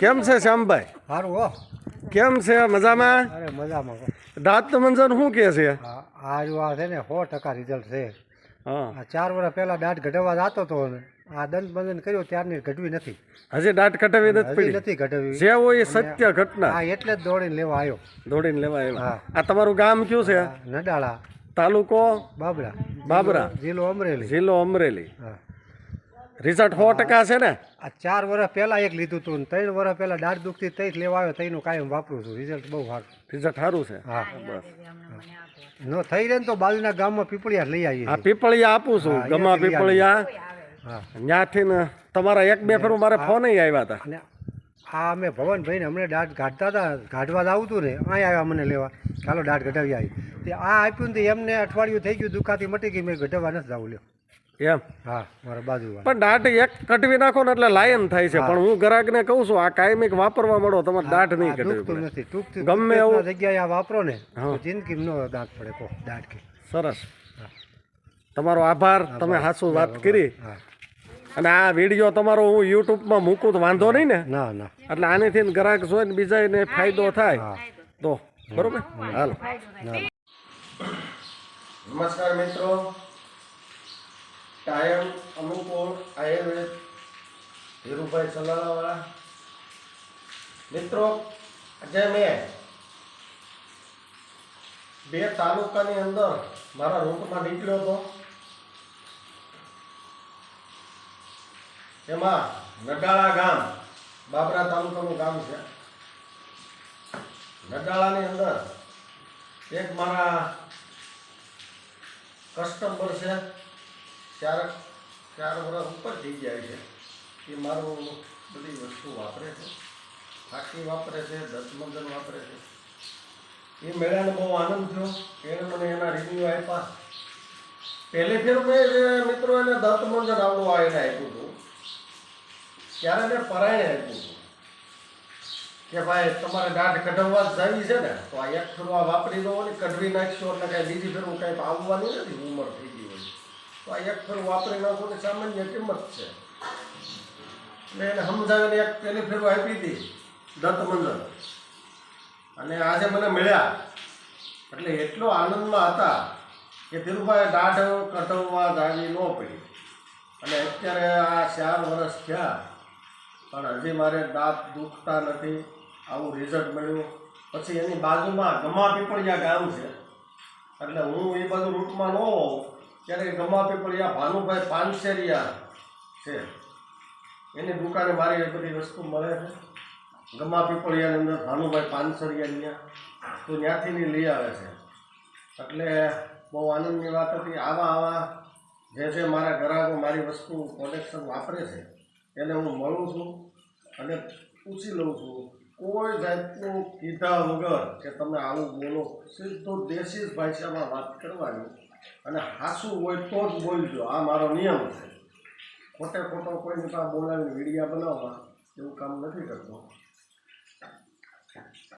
કેમ છે શ્યામભાઈ? સારું હો. કેમ છે? મજામાં? અરે મજામાં. દાંત મંજન શું કે છે? આજ આ છે ને સો ટકા રિઝલ્ટ છે. હા. આ ચાર વર્ષ પહેલાં દાંત ઘટવા જતો હતો ને આ દંત બંધન કર્યો ત્યારની ઘટવી નથી. હજી દાંત કટાવી નથી નથી ઘટવી. જે હોય એ સત્ય ઘટના. હા એટલે જ દોડીને લેવા આવ્યો. દોડીને લેવા આવ્યો. આ તમારું ગામ કયું છે? નડાળા. તાલુકો? બાબરા. બાબરા. જિલ્લો અમરેલી. જિલ્લો અમરેલી. હા. રિઝલ્ટ સો ટકા છે ને? આ ચાર વર્ષ પહેલા એક લીધું હતું ત્રણ વર્ષ પહેલા દાઢ દુખતી તઈ જ લેવા આવ્યો તઈનું કાયમ વાપરું છું. રિઝલ્ટ બહુ સારું. રિઝલ્ટ સારું છે? હા. બસ ન થઈ રહે ને તો બાજુના ગામમાં પીપળિયા લઈ આવીએ હા પીપળિયા આપું છું હા, ગમા અહીંયાથી લઈ પીપળિયા. હા. ત્યાંથી ને તમારા એક બે ફેરું મારે ફોન આવ્યા હતા. અને આ અમે ભવનભાઈને હમણાં દાઢ કાઢતા હતા કાઢવા જ આવતું ને અહીં આવ્યા મને લેવા. ચાલો દાઢ ઘટાવી આવી. તે આ આપ્યું ને તે એમને અઠવાડિયું થઈ ગયું દુખાતી મટી ગઈ મેં ગઢવા નથી જવું લ્યો. એમ. હા મારા બાજુ પણ દાઢ એક કટવી નાખો ને એટલે લાયન થાય છે. પણ હું ગ્રાહકને કહું છું આ કાયમિક વાપરવા મળો તમારે દાઢ નહીં કટવી નથી ટૂંકથી ગમે એવું- જગ્યાએ આ વાપરો ને જિંદગી નો દાંત પડે કો દાઢ કે સરસ તમારો આભાર તમે હાસુ વાત કરી. અને આ વીડિયો તમારો હું યુટ્યુબમાં મૂકું તો વાંધો નહીં ને? ના ના. એટલે આનેથી ગ્રાહક જોઈને બીજાને ફાયદો થાય. તો બરોબર? હાલો. નમસ્કાર મિત્રો. કાયમ અનુકૂળ આયુર્વેદ ધીરુભાઈ સલાલાવાળા. મિત્રો, આજે મેં બે તાલુકાની અંદર મારા રૂટમાં નીકળ્યો હતો. એમાં નડાળા ગામ, બાબરા તાલુકાનું ગામ છે. નડાળાની અંદર એક મારા કસ્ટમર છે. ચાર ચાર વર્ષ ઉપર થઈ જાય છે. એ મારું બધી વસ્તુ વાપરે છે. ફાકી વાપરે છે દત્તમંજન વાપરે છે. એ મેળાને બહુ આનંદ થયો. એને મને એના રિવ્યુ આપ્યા. પહેલે ફેર મેં મિત્રો એને દત્તમંજન આવડો આ એને આપ્યું હતું. ત્યારે મેં પરાયણે આપ્યું હતું. કે ભાઈ, તમારે દાઢ કઢાવવા જ જાવી છે ને, તો આ એક ફેરું વાપરી દો ને કઢવી નાખશો એટલે કાંઈ બીજી ફેરવું કાંઈ આવવાની નથી, ઉંમર થઈ તો આ એક ફેરું વાપરી નાખો ને સામાન્ય કિંમત છે. એટલે એને સમજાવીને એક પેલી ફેરું આપી હતી દત્ત મંડળ. અને આજે મને મળ્યા. એટલે એટલો આનંદમાં હતા કે ધીરુભાઈ દાઢ કઢવવા જાવી ન પડી. અને અત્યારે આ ચાર વર્ષ થયા, પણ હજી મારે દાંત દુખતા નથી, આવું રિઝલ્ટ મળ્યું. પછી એની બાજુમાં ગમા પીપળિયા ગામ છે, એટલે હું એ બધું રૂટમાં ન હોઉં. ત્યારે ગમા પીપળિયા ભાનુભાઈ પાનસેરિયા છે. એની દુકાને મારી એ બધી વસ્તુ મળે છે. ગમા પીપળિયાની અંદર ભાનુભાઈ પાનસરિયા ત્યાં તો ત્યાંથી લઈ આવે છે. એટલે બહુ આનંદની વાત હતી. આવા આવા જે જે મારા ગ્રાહકો મારી વસ્તુ પ્રોડક્શન વાપરે છે, એને હું મળું છું અને પૂછી લઉં છું. કોઈ જાતનું કીધા વગર કે તમે આવું બોલો, સીધો દેશી ભાષામાં વાત કરવાની. અને હાસું હોય તો જ બોલજો. આ મારો નિયમ છે. ખોટે ખોટો કોઈને કાં બોલાવીને વિડીયા બનાવવા એવું કામ નથી કરતો.